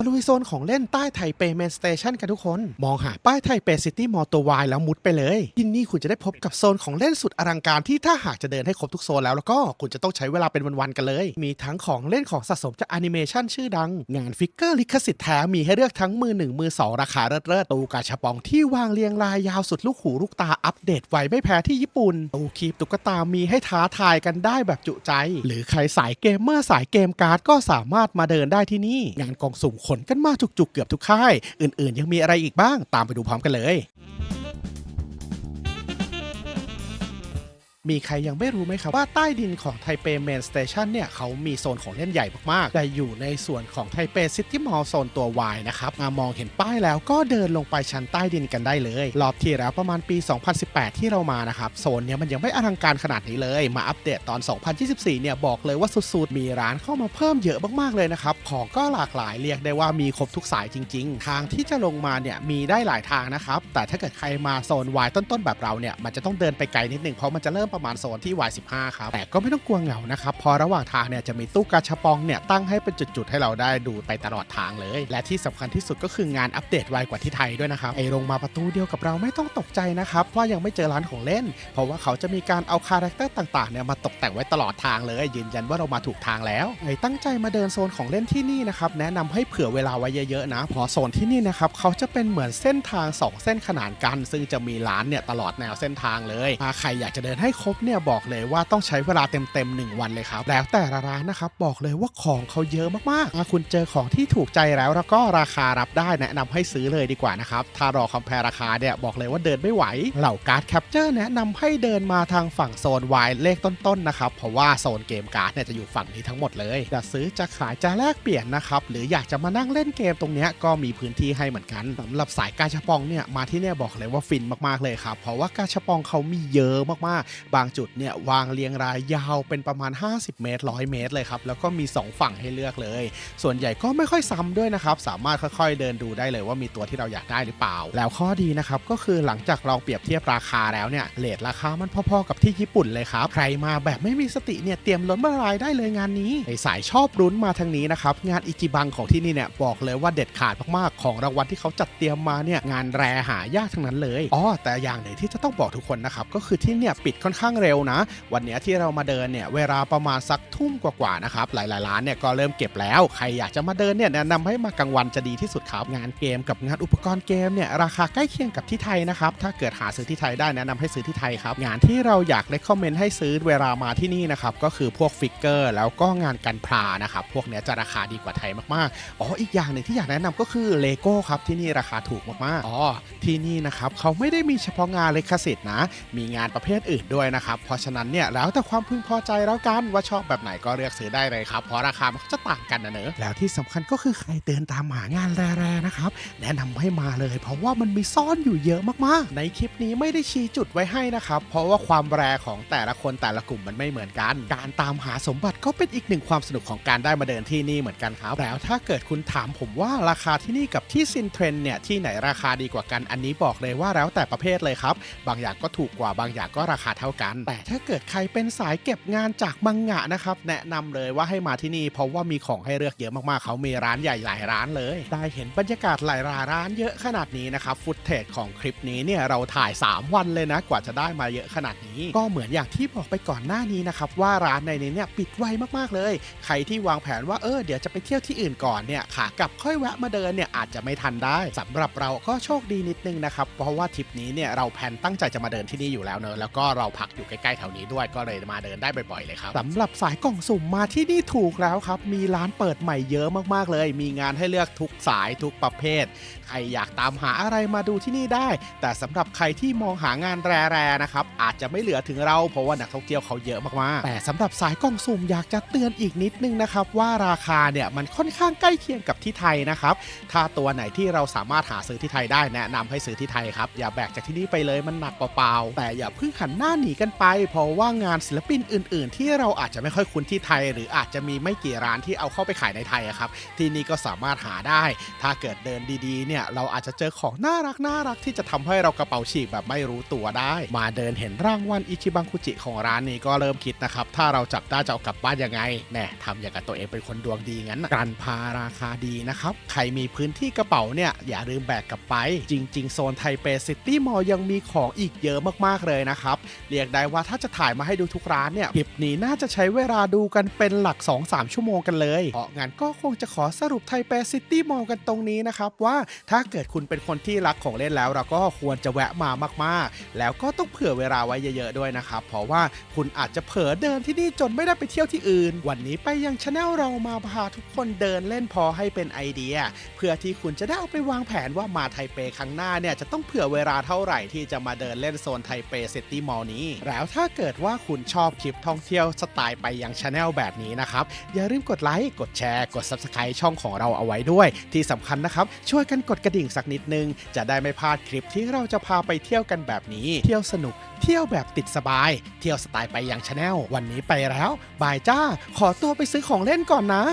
มาลุยโซนของเล่นใต้ไทเปเมนสเตชันกันทุกคน มองหาป้ายไทเปซิตี้มอเตอร์วายแล้วมุดไปเลยที่นี่คุณจะได้พบกับโซนของเล่นสุดอลังการที่ถ้าหากจะเดินให้ครบทุกโซนแล้วแล้วก็คุณจะต้องใช้เวลาเป็นวันๆกันเลย มีทั้งของเล่นของสะสมจากแอนิเมชันชื่อดัง งานฟิกเกอร์ลิขสิทธิ์แท้มีให้เลือกทั้งมือหนึ่งมือสองราคาเลิศๆตู้กาชาปองที่วางเรียงรายยาวสุดลูกหูลูกตาอัปเดตไวไม่แพ้ที่ญี่ปุ่นตู้คีบตุ๊กตามีให้ท้าทายกันได้แบบจุใจ หรือใครสายเกมเมอร์สายเกมการ์ดก็สามารถมาเดินได้ที่นี่ งานกองสุ่มขนกันมาจุกๆเกือบทุกค่าย อื่นๆ ยังมีอะไรอีกบ้างตามไปดูพร้อมกันเลย มีใครยังไม่รู้ไหมครับว่าใต้ดินของไทเปเมนสเตชันเนี่ยเขามีโซนของเล่นใหญ่มากๆ แต่อยู่ในส่วนของไทเปซิตี้มอลล์โซนตัว Y นะครับ มามองเห็นป้ายแล้วก็เดินลงไปชั้นใต้ดินกันได้เลย รอบที่แล้วประมาณปี 2018 ที่เรามานะครับ โซนเนี้ยมันยังไม่อลังการขนาดนี้เลย มาอัปเดตตอน 2024 เนี่ยบอกเลยว่าสุดๆ มีร้านเข้ามาเพิ่มเยอะมากๆเลยนะครับ ของก็หลากหลายเรียกได้ว่ามีครบทุกสายจริง ๆ ทางที่จะลงมาเนี่ยมีได้หลายทางนะครับ แต่ถ้าเกิดใครมาโซน Y ต้นๆ แบบเราเนี่ยมันจะต้องเดินไปไกลนิดนึงเพราะมันจะเริ่มประประมาณโซนที่ Y15 ครับแต่ก็ไม่ต้องกลัวเหงานะครับพอระหว่างทางเนี่ยจะมีตู้กาชาปองเนี่ยตั้งให้เป็นจุดๆให้เราได้ดูไปตลอดทางเลย และที่สำคัญที่สุดก็คืองานอัปเดตไวกว่าที่ไทยด้วยนะครับไอลงมาประตูเดียวกับเราไม่ต้องตกใจนะครับว่ายังไม่เจอร้านของเล่น เพราะว่าเขาจะมีการเอาคาแรคเตอร์ต่างๆเนี่ยมาตกแต่งไว้ตลอดทางเลย ยืนยันว่าเรามาถูกทางแล้วไอตั้งใจมาเดินโซนของเล่นที่นี่นะครับแนะนำให้เผื่อเวลาไว้เยอะๆนะเพราะโซนที่นี่นะครับเขาจะเป็นเหมือนเส้นทางสองเส้นขนานกัน ซึ่งจะมีร้านเนี่ยตลอดแนวเส้นทางเลยใครอยากจะเดินให้ครบเนี่ยบอกเลยว่าต้องใช้เวลาเต็มๆหนึ่งวันเลยครับ แล้วแต่ละร้านนะครับบอกเลยว่าของเขาเยอะมากๆถ้าคุณเจอของที่ถูกใจแล้วแล้วก็ราคารับได้แนะนำให้ซื้อเลยดีกว่านะครับ ถ้ารอคอมเพลราคาเนี่ยบอกเลยว่าเดินไม่ไหว เหล่าการ์ดแคปเจอร์แนะนำให้เดินมาทางฝั่งโซน Y เลขต้นๆนะครับ เพราะว่าโซนเกมการ์ดเนี่ยจะอยู่ฝั่งนี้ทั้งหมดเลยจะซื้อจะขายจะแลกเปลี่ยนนะครับหรืออยากจะมานั่งเล่นเกมตรงนี้ก็มีพื้นที่ให้เหมือนกันสำหรับสายกาชาปองเนี่ยมาที่เนี่ยบอกเลยว่าฟินมากๆเลยครับเพราะว่ากาชาปองเขามีเยอะมากๆบางจุดเนี่ยวางเรียงรายยาวเป็นประมาณ 50 เมตร 100 เมตรเลยครับ แล้วก็มี 2 ฝั่งให้เลือกเลย ส่วนใหญ่ก็ไม่ค่อยซ้ำด้วยนะครับ สามารถค่อยๆ เดินดูได้เลยว่ามีตัวที่เราอยากได้หรือเปล่า แล้วข้อดีนะครับก็คือหลังจากเราเปรียบเทียบราคาแล้วเนี่ยเลทราคามันพอๆกับที่ญี่ปุ่นเลยครับ ใครมาแบบไม่มีสติเนี่ยเตรียมล้นละลายได้เลยงานนี้ไอสายชอบรุ้นมาทางนี้นะครับงานอิจิบังของที่นี่เนี่ยบอกเลยว่าเด็ดขาดมากๆของรางวัลที่เขาจัดเตรียมมาเนี่ยงานแรหายากทั้งนั้นเลยอ๋อแต่อย่างหนึ่งที่จะต้องบอกทุกคนนะครับก็คือที่เนี่ยปิดค่อนข้างเร็วนะ วันนี้ที่เรามาเดินเนี่ยเวลาประมาณสักทุ่มกว่าๆนะครับหลายๆร้านเนี่ยก็เริ่มเก็บแล้วใครอยากจะมาเดินเนี่ยแนะนำให้มากลางวันจะดีที่สุดครับงานเกมกับงานอุปกรณ์เกมเนี่ยราคาใกล้เคียงกับที่ไทยนะครับถ้าเกิดหาซื้อที่ไทยได้แนะนำให้ซื้อที่ไทยครับงานที่เราอยากเลคคอมเมนต์ให้ซื้อเวลามาที่นี่นะครับก็คือพวกฟิกเกอร์แล้วก็งานกันพลานะครับพวกเนี้ยจะราคาดีกว่าไทยมากๆอ๋ออีกอย่างหนึ่งที่อยากแนะนำก็คือเลโก้ครับที่นี่ราคาถูกมากๆอ๋อที่นี่นะครับเขาไม่ได้มีเฉพาะงานเลิขสิทธิ์นะ มีงานประเภทอื่นด้วยนะครับ เพราะฉะนั้นเนี่ยแล้วแต่ความพึงพอใจแล้วกันว่าชอบแบบไหนก็เลือกซื้อได้เลยครับ เพราะราคามันก็จะต่างกันนะเนอะแล้วที่สำคัญก็คือใครเดินตามหางานแร่ๆนะครับแนะนำให้มาเลย เพราะว่ามันมีซ่อนอยู่เยอะมากๆ ในคลิปนี้ไม่ได้ชี้จุดไว้ให้นะครับเพราะว่าความแรของแต่ละคนแต่ละกลุ่มมันไม่เหมือนกัน การตามหาสมบัติก็เป็นอีกหนึ่งความสนุกของการได้มาเดินที่นี่เหมือนกันครับแล้วถ้าเกิดคุณถามผมว่าราคาที่นี่กับที่ซินเทรนเนี่ยที่ไหนราคาดีกว่ากันอันนี้บอกเลยว่าแล้วแต่ประเภทเลยครับบางอย่างก็ถูกกว่าบางอย่างก็ราคาเท่ากัน แต่ถ้าเกิดใครเป็นสายเก็บงานจากมังงะนะครับ แนะนำเลยว่าให้มาที่นี่ เพราะว่ามีของให้เลือกเยอะมากๆ เขามีร้านใหญ่หลายร้านเลย ได้เห็นบรรยากาศหลายร้านเยอะขนาดนี้นะครับ ฟุตเทจของคลิปนี้เนี่ยเราถ่าย 3 วันเลยนะ กว่าจะได้มาเยอะขนาดนี้ ก็เหมือนอย่างที่บอกไปก่อนหน้านี้นะครับว่าร้านในนี้เนี่ยปิดไวมากๆเลย ใครที่วางแผนว่าเออเดี๋ยวจะไปเที่ยวที่อื่นก่อนเนี่ยขากลับค่อยแวะมาเดินเนี่ยอาจจะไม่ทันได้สำหรับเราก็โชคดีนิดนึงนะครับเพราะว่าทริปนี้เนี่ยเราแพลนตั้งใจจะมาเดินที่นี่อยู่แล้วเนอะแล้วก็เราพักอยู่ใกล้ๆแถวนี้ด้วยก็เลยมาเดินได้บ่อยๆเลยครับสำหรับสายกล่องสุ่มมาที่นี่ถูกแล้วครับ มีร้านเปิดใหม่เยอะมากๆเลย มีงานให้เลือกทุกสายทุกประเภท ใครอยากตามหาอะไรมาดูที่นี่ได้ แต่สำหรับใครที่มองหางานแร่ๆนะครับอาจจะไม่เหลือถึงเราเพราะว่านักท่องเที่ยวเขาเยอะมากๆแต่สำหรับสายกล่องสุ่มอยากจะเตือนอีกนิดนึงนะครับว่าราคาเนี่ยมันค่อนข้างใกล้เคียงกับที่ไทยนะครับถ้าตัวไหนที่เราสามารถหาซื้อที่ไทยได้แนะนำให้ซื้อที่ไทยครับอย่าแบกจากที่นี่ไปเลยมันหนักเปล่าๆแต่อย่าเพิ่งหันหน้าหนีกันไป เพราะว่างานศิลปินอื่น ๆ ที่เราอาจจะไม่ค่อยคุ้นที่ไทย หรืออาจจะมีไม่กี่ร้านที่เอาเข้าไปขายในไทยครับที่นี่ก็สามารถหาได้ ถ้าเกิดเดินดีๆเนี่ยเราอาจจะเจอของน่ารักน่ารักที่จะทำให้เรากระเป๋าฉีกแบบไม่รู้ตัวได้ มาเดินเห็นรางวัลอิชิบังคุจิของร้านนี้ก็เริ่มคิดนะครับถ้าเราจับได้จะเอากลับบ้านยังไงแน่ทำอย่างกับตัวเองเป็นคนดวงดีงั้นกันพาราคาดีนะครับใครมีพื้นที่กระเป๋าเนี่ยอย่าลืมแบกกลับไป จริง ๆ โซนไทเปซิตี้มอลยังมีของอีกเยอะมากๆเลยนะครับเรียกกได้ว่าถ้าจะถ่ายมาให้ดูทุกร้านเนี่ยคลิปนี้น่าจะใช้เวลาดูกันเป็นหลัก 2-3 ชั่วโมงกันเลยเพราะงั้นก็คงจะขอสรุปไทเปซิตี้มอลกันตรงนี้นะครับว่าถ้าเกิดคุณเป็นคนที่รักของเล่นแล้ว เราก็ควรจะแวะมามากๆ แล้วก็ต้องเผื่อเวลาไว้เยอะๆด้วยนะครับ เพราะว่าคุณอาจจะเผลอเดินที่นี่จนไม่ได้ไปเที่ยวที่อื่น วันนี้ไปยังชาแนลเรามาพาทุกคนเดินเล่นพอให้เป็นไอเดีย เพื่อที่คุณจะได้เอาไปวางแผนว่ามาไทเปครั้งหน้าเนี่ยจะต้องเผื่อเวลาเท่าไหร่ที่จะมาเดินเล่นโซนไทเปซิตี้มอลนี้แล้วถ้าเกิดว่าคุณชอบคลิปท่องเที่ยวสไตล์ไปยังชาแนลแบบนี้นะครับ อย่าลืมกดไลค์กดแชร์กด Subscribe ช่องของเราเอาไว้ด้วย ที่สำคัญนะครับ ช่วยกันกดกระดิ่งสักนิดนึง จะได้ไม่พลาดคลิปที่เราจะพาไปเที่ยวกันแบบนี้ เที่ยวสนุก เที่ยวแบบติดสบาย เที่ยวสไตล์ไปยังชาแนลวันนี้ไปแล้วบายจ้า ขอตัวไปซื้อของเล่นก่อนนะ